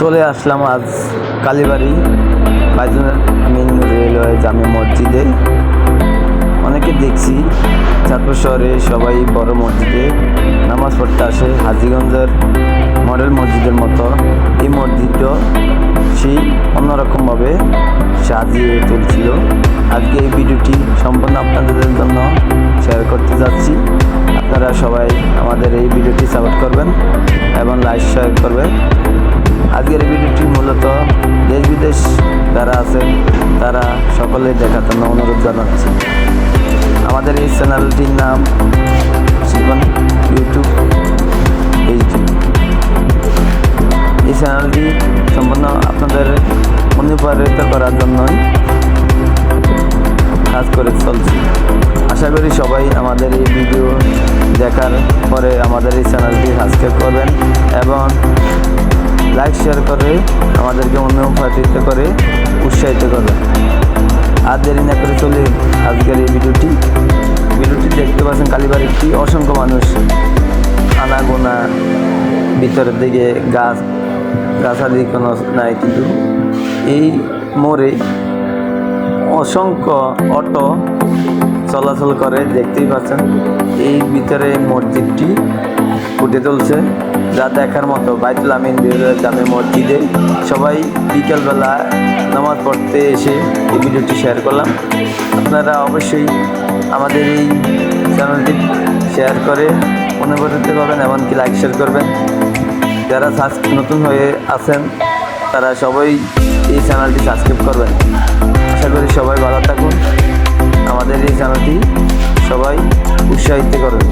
চলে আসলাম আজ কালীবাড়ি মিন রেলওয়ে জামে মসজিদে। অনেকে দেখছি চাঁদপুর শহরে সবাই বড় মসজিদে নামাজ পড়তে আসে। হাজিগঞ্জের মডেল মসজিদের মতো এই মসজিদটা সেই অন্যরকমভাবে সাজিয়ে তুলছিল। আজকে এই ভিডিওটি সম্পূর্ণ আপনাদের জন্য শেয়ার করতে যাচ্ছি। আপনারা সবাই আমাদের এই ভিডিওটি সাপোর্ট করবেন এবং লাইক শেয়ার করবেন। তারা সকলে দেখার জন্য অনুরোধ জানাচ্ছি। আমাদের এই চ্যানেলটির নাম জীবন ইউটিউব এইচডি। এই চ্যানেলটি সম্পূর্ণ আপনাদের অনুপ্রাণিত করার জন্যই কাজ করে চলছি। আশা করি সবাই আমাদের এই ভিডিও দেখার পরে আমাদের এই চ্যানেলটি সাবস্ক্রাইব করবেন এবং লাইক শেয়ার করে আমাদেরকে অনুপ্রাণিত করে উৎসাহিত করবেন আর দেরি না করে চলে আজকের এই ভিডিওটি ভিডিওটি দেখতে পাচ্ছেন কালীবাড়িটি অসংখ্য মানুষ। আনাগোনা ভিতরের দিকে গাছ গাছাদি কোনো নাই, কিন্তু এই মোড়ে অসংখ্য অটো চলাচল করে, দেখতেই পাচ্ছেন। এই ভিতরে মসজিদটি ফুটে তুলছে যা দেখার মতো। বাইতুল আমিন জামে মসজিদে সবাই বিকেলবেলা নামাজ পড়তে এসে এই ভিডিওটি শেয়ার করলাম। আপনারা অবশ্যই আমাদের এই চ্যানেলটি শেয়ার করে অনুপ্রাণিত করবেন এমনকি লাইক শেয়ার করবেন। যারা নতুন হয়ে আছেন, তারা সবাই এই চ্যানেলটি সাবস্ক্রাইব করবেন। আশা করি সবাই ভালো থাকুন। আমাদের এই চ্যানেলটি সবাই উৎসাহিত করবেন